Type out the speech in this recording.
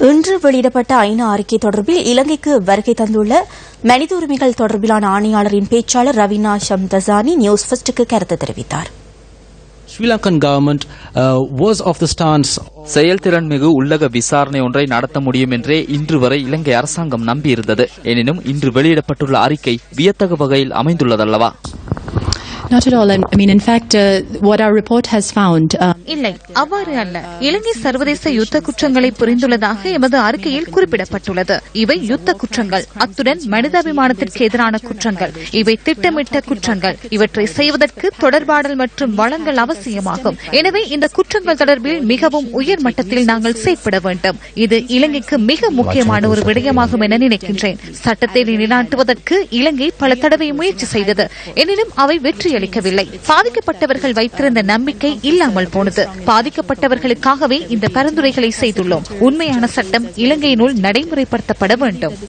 இன்று வெளியிடப்பட்ட ஐநா அறிக்கை தொடர்பில் இலங்கைக்கு வருகை தந்துள்ள மனித உரிமைகள் தொடர்பிலான ஆணையாளரின் பேச்சாளர் ரவீனா ஷம்தசானி நியூஸ் ஃபர்ஸ்டுக்கு கருத்து தெரிவித்தார். Sri Lankan government uh, was of the stance. செயல்திறன் மிகு உள்ளக விசாரணை ஒன்றை நடத்த முடியும் என்றே இன்று வரை இலங்கை அரசாங்கம் நம்பியிருந்தது. எனினும் இன்று வெளியிடப்பட்டுள்ள அறிக்கை வியத்தகு வகையில் அமைந்துள்ளதல்லவா? Not at all. I mean, in fact, uh, what our report has found. Um, இல்லை. அவ்வாறு அல்ல. இலங்கை சர்வதேச யுத்த குற்றங்களை புரிந்துள்ளதாக எமது அறிக்கையில் குறிப்பிடப்பட்டுள்ளது. இவை யுத்த குற்றங்கள். அத்துடன் மனிதாபிமானத்திற்கு எதிரான குற்றங்கள். இவை திட்டமிட்ட குற்றங்கள். இவற்றை செய்வதற்கு தொடர்பாடல் மற்றும் வளங்கள் அவசியமாகும். எனவே இந்த குற்றங்கள் தொடர்பில் மிகவும் உயர் மட்டத்தில் நாங்கள் செயற்பட வேண்டும். இது இலங்கைக்கு மிக முக்கியமான ஒரு விடயமாகும் என நினைக்கின்றேன். சட்டத்தை நிலைநாட்டுவதற்கு இலங்கை பல தடவை முயற்சி செய்தது. எனினும் அவை வெற்றியல்ல. வெற்றியளிக்கவில்லை பாதிக்கப்பட்டவர்கள் வைத்திருந்த நம்பிக்கை இல்லாமல் போனது. பாதிக்கப்பட்டவர்களுக்காகவே இந்த பரிந்துரைகளை செய்துள்ளோம். உண்மையான சட்டம் இலங்கையினுள் நடைமுறைப்படுத்தப்பட வேண்டும்.